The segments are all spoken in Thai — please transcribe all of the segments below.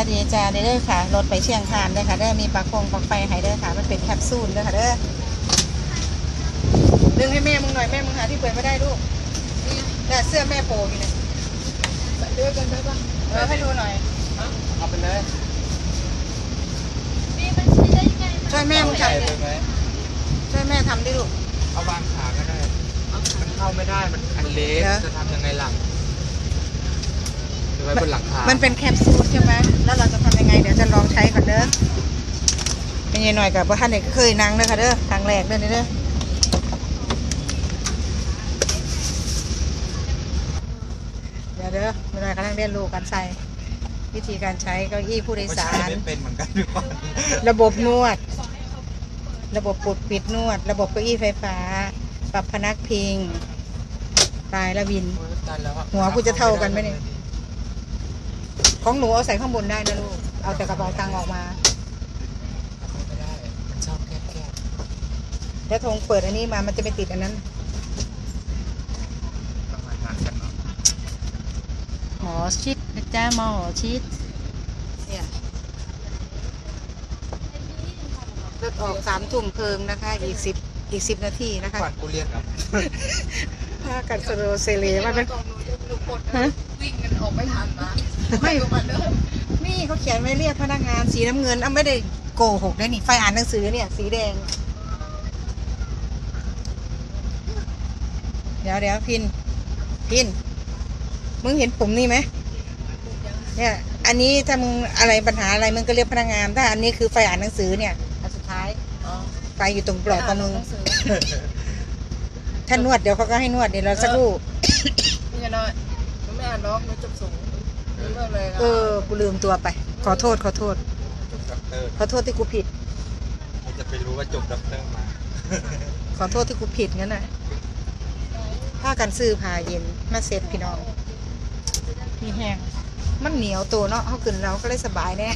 วัสดีจ้าเด้อค่ะ รถไปเชียงคานเด้อค่ะ เด้อมีปลักคงปลักไฟให้เด้อค่ะ มันเป็นแคปซูลเด้อค่ะเด้อ ดึงให้แม่มึงหน่อยแม่มึงหาที่เปิดไม่ได้ลูกเนี่ยเสื้อแม่โปอยู่เนี่ยเดือกันได้ปะเออให้ดูหน่อย เอาไปเลยนี่มันใช้ได้ยังไงช่วยแม่มึงใส่ทำไปดิไหมช่วยแม่ทำดิลูก เอาวางขาก็ได้ มันเข้าไม่ได้ มันอันเล็กเหรอจะทำยังไงหลัง ไว้บนหลังคา มันเป็นแคปซูลใช่ไหมแล้วเราจะทำยังไง เดี๋ยวจะลองใช้ก่อนเด้อเป็นยังหน่อยกับว่าท่านเด็กเคยนั่งเด้อค่ะเด้อครั้งแรกเด้อนี่เด้อเดี๋ยวเด้อไม่ได้กำลังเรียนรู้การใช้วิธีการใช้เก้าอี้ผู้โดยไม่สาใช่รไม่เป็นเหมือนกันทุกคนระบบนวด ระบบปลดปิดนวด ระบบเก้าอี้ไฟฟ้า ปรับพนักพิง ตายละวิน โอ้ยตายแล้วอะ หัวกูจะเท่ากันไหมเนี่ย ของหนูเอาใส่ข้างบนได้นะลูก เอาแต่กระเป๋าตังค์ออกมาไม่ได้มันชอบแคบแคบแล้วทงเปิดอันนี้มามันจะไปติดอันนั้นต้องหาทางกันเนาะหมอชิดนะจ้าหมอชิดเนี่ยรถออกสามทุ่มเพิงนะคะ อีกสิบอีกสิบนาทีนะคะก่อนกูเรียนกับพากันสโรเซเลว่าเป็นกองหนูหนูกดฮะวิ่งกันออกไม่ทันนะ ไม่มาเดิมนี่เขาเขียนไว้เรียกพนักงานสีน้ำเงินอะไม่ได้โกหกนะนี่ไฟอ่านหนังสือเนี่ยสีแดง เดี๋ยวเดี๋ยวพิน พิน มึงเห็นปุ่มนี่ไหมเนี่ย อันนี้ถ้ามึงอะไรปัญหาอะไรมึงก็เรียกพนักงาน ถ้าอันนี้คือไฟอ่านหนังสือเนี่ยอันสุดท้ายอ๋อไฟอยู่ตรงปลอกของมึงหนัสือถ้านวดเดี๋ยวเขาก็ให้นวดเดี๋ยวเราสักครู่นี่จะน้อยหนูไม่อ่านล็อกหนูจบสูงหนู เลิกเลยนะเออ กูลืมตัวไป ขอโทษ ขอโทษ จบด็อกเตอร์ขอโทษที่กูผิดผมจะไปรู้ว่าจบด็อกเตอร์มา ขอโทษที่กูผิดงั้นน่ะผ้ากันซื้อผ้าเย็นมาเซ็ตพี่น้อง มีแห้ง มันเหนียวตัวเนาะเขาขึ้นเราก็เลยสบายแน่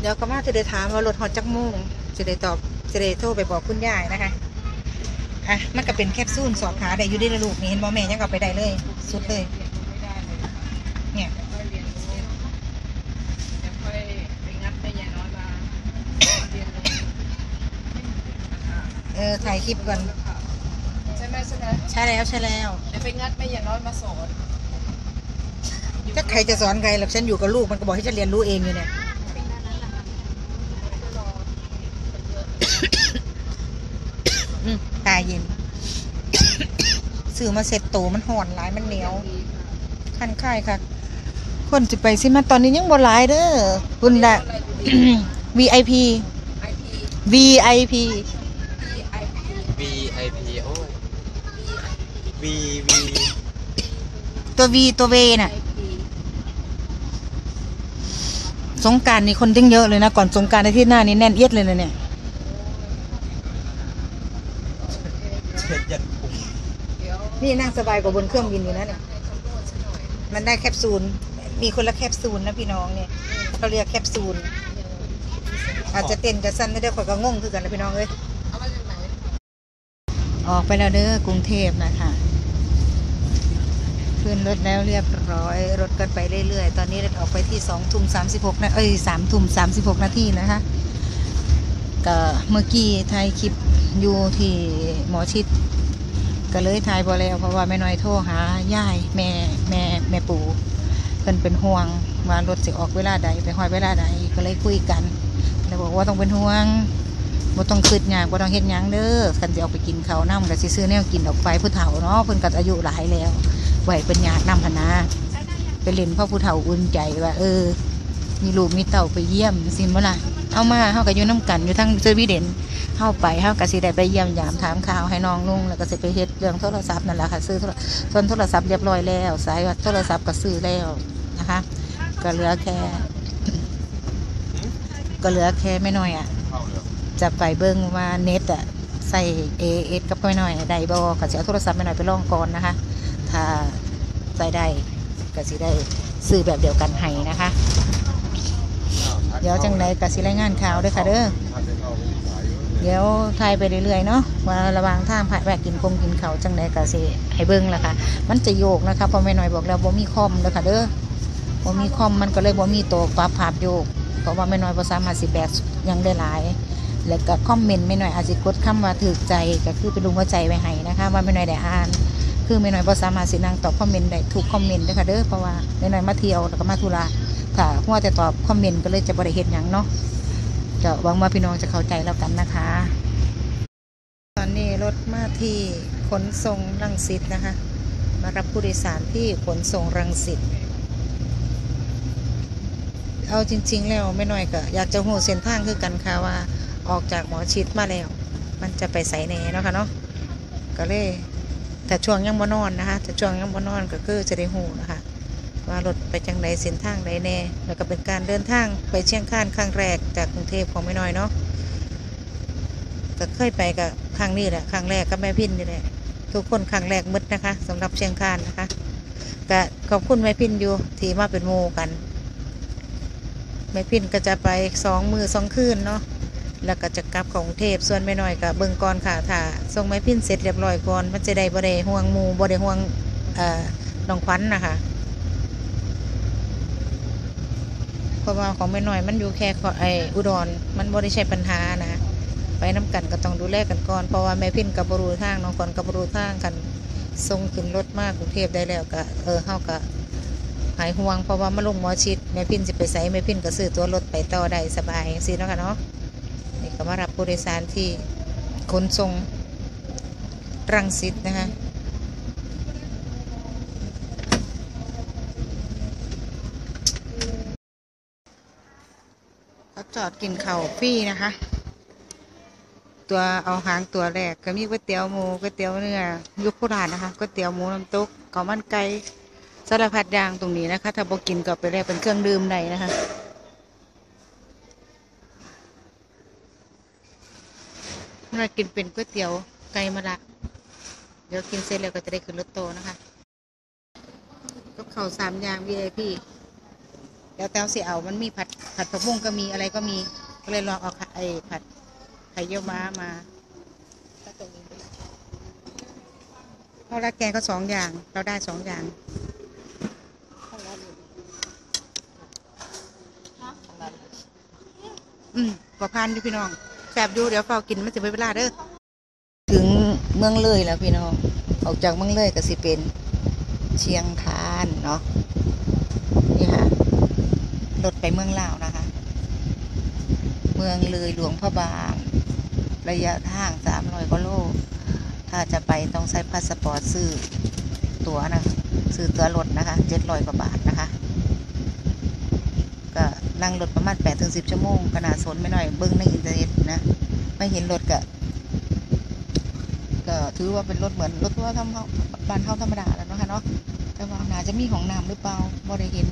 เดี๋ยวก็มาจะได้ถามว่ารถฮอตจักโมุ่งจะได้ตอบจะได้โทรไปบอกคุณยายนะคะ อะ มันก็เป็นแคปซูลสอดขาได้อยู่ได้ละลูกนี่เห็นบ่แม่ยังเอาไปได้เลย สุดเลยเนี่ย ค่อยเรียนรู้เดี๋ยวค่อยไปงัดไปยายน้อยมาเรียนรู้ เออถ่ายคลิปก่อนใช่ไหมใช่ไหมใช่แล้วใช่แล้วเดี๋ยวไปงัดไปยายน้อยมาสอนถ้าใครจะสอนใครหรอกฉันอยู่กับลูกมันก็บอกให้ฉันเรียนรู้เองอยู่เนี่ยอืมตาเย็นซื้อมาเสร็จโตมันห่อนหลายมันเหนียวคันค่ายค่ะ คนจะไปสิมาตอนนี้ยังบ่หลายเด้อคุณละ VIP ไอพี VIP ไอพี VIP โอ้ย V V ตัว V ตัว V น่ะไอพีสงกรารนี่คนยิ่งเยอะเลยนะ ก่อนสงกรารในที่หน้านี่แน่นเอียดเลยนะเนี่ย เช็ดยันปุ่มเดี๋ยวนี่นั่งสบายกว่าบนเครื่องบินอยู่นะเนี่ย มันได้แคปซูล มีคนละแคปซูลนะพี่น้องเนี่ยเขาเรียกแคปซูล อาจจะเต้นจะสั้นไม่ได้ข่อยก็งงคือกันนะพี่น้องเอ้ยเอามาจากไหนออกไปแล้วเด้อกรุงเทพนะคะ ขึ้นรถแล้วเรียบร้อย รถกันไปเรื่อยๆ ตอนนี้รถออกไปที่สองทุ่มสามสิบหกนะเอ้ยสามทุ่มสามสิบหกนาทีนะคะก็เมื่อกี้ถ่ายคลิปอยู่ที่หมอชิด ก็เลยถ่ายพอแล้วเพราะว่าแม่น้อยโทรหายายแม่แม่แม่ปู่เพิ่นเป็นห่วงว่ารถสิออกเวลาใดไปหอยเวลาใดก็เลยคุยกันแล้วบอกว่าต้องเป็นห่วงบ่ต้องคิดยังบ่ต้องเฮ็ดหยังเด้อคันสิออกไปกินข้าวนำก็สิซื้อแนวกินออกไปผู้เฒ่าเนาะเพิ่นก็อายุหลายแล้ว ไหวเพิ่นยากนำพนาไปเล่นพ่อผู้เฒ่าอุ่นใจว่า เออ มีลูกมีเต่าไปเยี่ยมสิบ่ล่ะเอามาเฮาก็อยู่นํกันอยู่ทั้งสวีเดนเฮาไปเฮาก็สิได้ไปเยี่ยมยามถามข่าวให้น้องลุงแล้วก็สิไปเฮ็ดเรื่องโทรศัพท์นั่นแหละค่ะซื้อโทรส่วนโทรศัพท์เรียบร้อยแล้วสายโทรศัพท์ก็ซื้อแล้วนะคะ ก็เหลือแค่ ก็เหลือแค่ไม่น้อยอะจะไปเบิ่งว่าเน็ตอะใส่เอเอสกับไม่น้อยได้บ่ก็สิเอาโทรศัพท์ไม่น้อยไปลองก่อนนะคะ ถ้าใส่ได้ก็สิได้ซื้อแบบเดียวกันให้นะคะ เดี๋ยวจังไดก็สิรายงานข่าวด้วยค่ะเด้อเดี๋ยวทายไปเรื่อยๆเนาะว่าระว่างทางผ่านแวะกินคงกินเขาจังไดก็สิให้เบิ่งละค่ะ มันจะโยกนะคะเพอแม่น้อยบอกแล้วบ่มีคอมเด้อค่ะเด้อบ่มีคอมมันก็เลยบ่มีตัวปรับภาพโยกเพราะว่าแม่น้อยบ่สามาสิแบกยังได้หลายแล้วก็คอมเมนต์แม่น้อยอาจสิกดคำว่าถูกใจก็คือเป็นรูปหัวใจไว้ให้นะคะ ว่าแม่น้อยได้อ่าน คือแม่น้อยบ่สามารถสินังตอบคอมเมนต์ได้ทุกคอมเมนต์เด้ค่ะเด้อเพราะว่าแม่น้อยมาเที่ยวแล้วก็มาธุระถ้าหัวแต่ตอบคอมเมนต์ก็เลยจะบ่ได้เฮ็ดหยังเนาะก็หวังว่าพี่น้องจะเข้าใจแล้วกันนะคะ ตอนนี้รถมาที่ขนส่งรังสิตนะคะ มารับผู้โดยสารที่ขนส่งรังสิตเอาจริง ๆ แล้วไม่น้อยก็อยากจะหูเส้นทางคือกันค่ะว่าออกจากหมอชิดมาแล้ว มันจะไปใส่แหน่เนาะค่ะเนาะก็เลย แต่ช่วงยังบ่นอนนะคะแต่ช่วงยังบ่นอนก็คือจะได้หูนะคะว่ารถไปจังใดเส้นทางใดแน่ แล้วก็เป็นการเดินทางไปเชียงคานครั้งแรกจากกรุงเทพของไม่น้อยเนาะก็เคยไปกับครั้งนี้แหละครั้งแรกก็แม่พินนี่แหละทุกคนครั้งแรกมืดนะคะสำหรับเชียงคานนะคะก็ขอบคุณแม่พินอยู่ที่มาเป็นโมกันแม่พินก็จะไปสองมือสองคืนเนาะ แล้วก็จะกลับของเทพส่วนแม่น้อยก็เบิ่งก่อนค่ะถ้าส่งแม่พินเสร็จเรียบร้อยก่อน มันจะได้บ่ได้ห่วงมูบ่ได้ห่วงน้องขวัญนะคะเพราะว่าของแม่น้อยมันอยู่แค่ขอไออุดรมันบ่ได้ใช่ปัญหานะ ไปน้ำกันก็ต้องดูแลกันก่อนเพราะว่าแม่พินกับบรูทางน้องขวัญกับบรูทางกันส่งขึ้นรถมากกรุงเทพได้แล้วก็เออเฮาก็หายห่วงเพราะว่ามาลงหมอชิดแม่พินจะไปใส่แม่พินก็ซื้อตัวรถไปต่อได้สบายสิเนาะค่ะเนาะ ก็มารับผู้โดยสารที่ขนส่งรังสิตนะคะเขาจอดกินข้าวฟรีนะคะ ตัวเอาหางตัวแรกก็มีก๋วยเตี๋ยวหมูก๋วยเตี๋ยวเนื้อยุคโบราณนะคะก๋วยเตี๋ยวหมูน้ำตกข้าวมันไก่สารพัดอย่างตรงนี้นะคะ ถ้าบอกกินก็ไปแลกเป็นเครื่องดื่มได้นะคะ เรากินเป็นก๋วยเตี๋ยวไก่มะระเดี๋ยวกินเสร็จแล้วก็จะได้ขึ้นรถโตนะคะก็เข่าวสามอย่าง VIP แล้วแต้วสิเอามันมีผัดผัดผักบุ้งก็มีอะไรก็มี ก็เลยลองเอาไข่ไอ้ผัดไข่เยี่ยวม้ามาก็ตรงนี้เพราะรักแกงก็สองอย่าง เราได้สองอย่างอืมประพันธ์อยู่พี่น้อง แสบอยู่เดี๋ยวเฝ้ากินมันจะไปเวลาเด้อถึงเมืองเลยแล้วพี่น้องออกจากเมืองเลยก็สิเป็นเชียงคานเนาะนี่ค่ะรถไปเมืองลาวนะคะ เมืองเลยหลวงพระบาง ระยะทางสามร้อยกว่าโล ถ้าจะไปต้องใช้พาสปอร์ตซื้อตั๋วนะซื้อตั๋วรถนะคะเจ็ดร้อยกว่าบาทนะคะ นั่งรถประมาณแปดถึงสิบชั่วโมงขนาดสนไม่หน่อยเบิ้งในอินเทอร์เน็ตนะไม่เห็นรถก็ก็ถือว่าเป็นรถเหมือนรถทั่วทำเขาบ้านเฮาธรรมดาแล้วนะคะเนาะแต่ว่าหนาจะมีของน้ำหรือเปล่าบ่ได้เห็น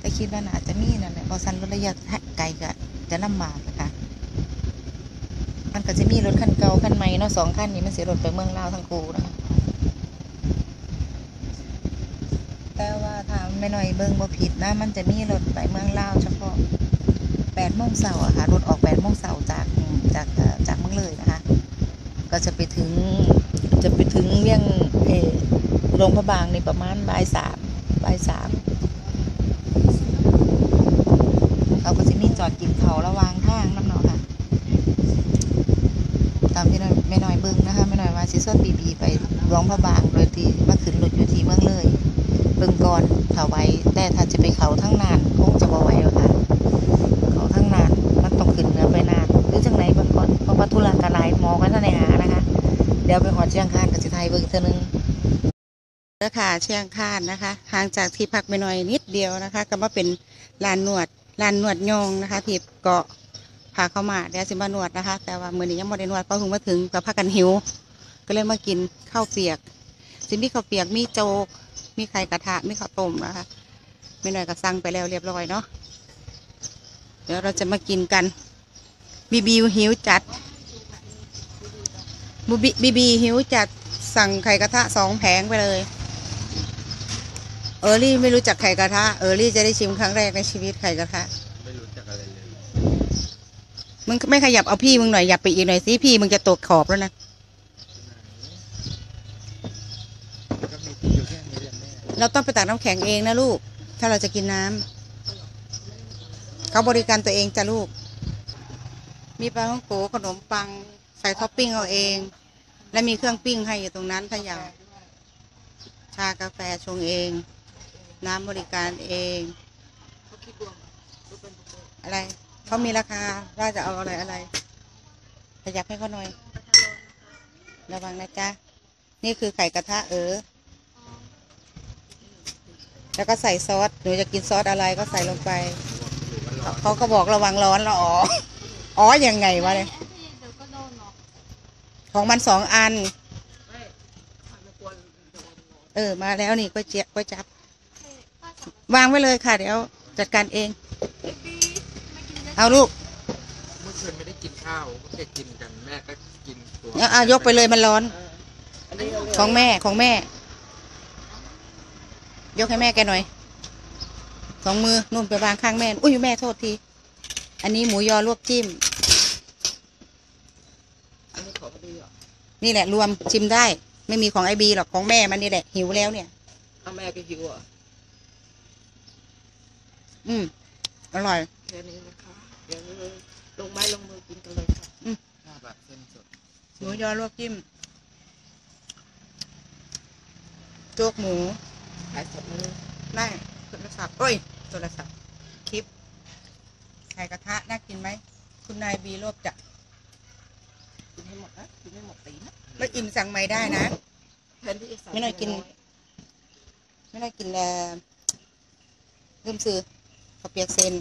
แต่คิดว่าหนาจะมีนั่นแหละเพราะสันรถระยะไกลก็จะลำบากนะคะมันก็จะมีรถคันเก่าคันใหม่เนาะสองคันนี้มันเสียรถไปเมืองลาวทั้งคู่นะคะแต่ว่าถ้า ไม่หน่อยเบิ้งบ่ผิดนะ มันจะมีรถไปเมืองลาวเฉพาะแปดโมงเสาร์อะค่ะ รถออกแปดโมงเสาร์จากจากเอ่อจากเมืองเลยนะคะ ก็จะไปถึงจะไปถึงเรื่องเออโรงพยาบาลในประมาณบ่ายสามบ่ายสามเราก็จะมีจอดกินเขาระวังทางน้ำเนาะค่ะามที่น้อยแม่น้อยเบิ้งนะคะแม่น้อยว่าสิส่วนบีบีไปหลวงพระบางโดยที่มาขึ้นรถอยู่ที่เมืองเลยเบิ่งก่อนถ้าไหวแต่ถ้าจะไปเขาทั้งนานคงจะบ่ไหวแล้วค่ะเขาทั้งนานมันต้องขึ้นเหนือไปนานหรือจังไหนเบิ่งก่อนเพราะว่าธุระกหลายมองกันท่านในหานะคะ เดี๋ยวไปหอดเชียงคานกับสิไทยเบิ่งอีกเท่านึงเด้อค่ะเชียงคานนะคะห่างจากที่พักไปหน่อยนิดเดียวนะคะ ก็มาเป็นลานนวดลานนวดยองนะคะที่เกาะาเข้ามาเดี๋ยวสิมานวดนะคะ แต่ว่ามือนี้ยังบ่ได้นวดเพราะเพิ่งมาถึงก็พักกันหิว ก็เลยมากินข้าวเปียก สิมีข้าวเปียกมีโจก มีไข่กระทะมีข้าวต้มนะคะไม่หน่อยก็สั่งไปแล้วเรียบร้อยเนาะเดี๋ยวเราจะมากินกันบีบีหิวจัดบูบีบีบีหิวจัดสั่งไข่กระทะสองแผงไปเลยเออรี่ไม่รู้จักไข่กระทะเออรี่จะได้ชิมครั้งแรกในชีวิตไข่กระทะ ไม่รู้จักอะไรเลย มึงไม่ขยับเอาพี่มึงหน่อยหยับไปอีกหน่อยสิพี่มึงจะตกขอบแล้วนะเราต้องไปตักน้ำแข็งเองนะลูก ถ้าเราจะกินน้ำเขาบริการตัวเองจ้ะลูก มีปลาท่องโกขนมปัง ใส่ท็อปปิ้งเอาเอง และมีเครื่องปิ้งให้อยู่ตรงนั้นถ้าอยากชากาแฟชงเอง น้ำบริการเอง อะไร เขามีราคาว่าจะเอาอะไรอะไรขยับให้เขาหน่อย ระวังนะจ๊ะ นี่คือไข่กระทะเออ แล้วก็ใส่ซอส หนูจะกินซอสอะไรก็ใส่ลงไป เขาก็บอกระวังร้อนล้วอ๋อ อ๋อยังไงวะเนี่ย ของมันสองอัน เออ มาแล้วนี่ก็เจี๊ยบก็จับเฮ้ยป้าจับ วางไว้เลยค่ะ เดี๋ยวจัดการเอง เบบี้ไม่กินได้เอาลูกเมื่อคืนไม่ได้กินข้าวแค่กินกันแม่ก็กินตัวเอาเอายกไปเลยมันร้อนเอออันนี้เราเรียกของแม่ของแม่ ยกให้แม่แกหน่อย สองมือนุ่มไปวางข้างแม่ อุ้ยแม่โทษที อันนี้หมูยอลวกจิ้ม อันนี้ขอพอดีเหรอนี่แหละรวมชิมได้ ไม่มีของไอบีหรอกของแม่มันนี่แหละหิวแล้วเนี่ย เอาแม่ก็หิวเหรอะอืมอร่อย แค่นี้นะคะเดี๋ยวลงไม้ลงมือกินกันเลยค่ะข้าวแบบเส้นสดหมูยอลวกจิ้มโจกหมูขายสดมือได้โทรศัพท์เอ้ยโทรศัพท์คลิปไข่กระทะน่ากินไหม คุณนายบีโลบจะกินให้หมดนะกินให้หมดตีนะไม่อิ่มสั่งใหม่ได้นะแทนที่จะสั่งไม่น่ากิน ไม่ได้กินแลลืมซื้อข้าวเปียกเซน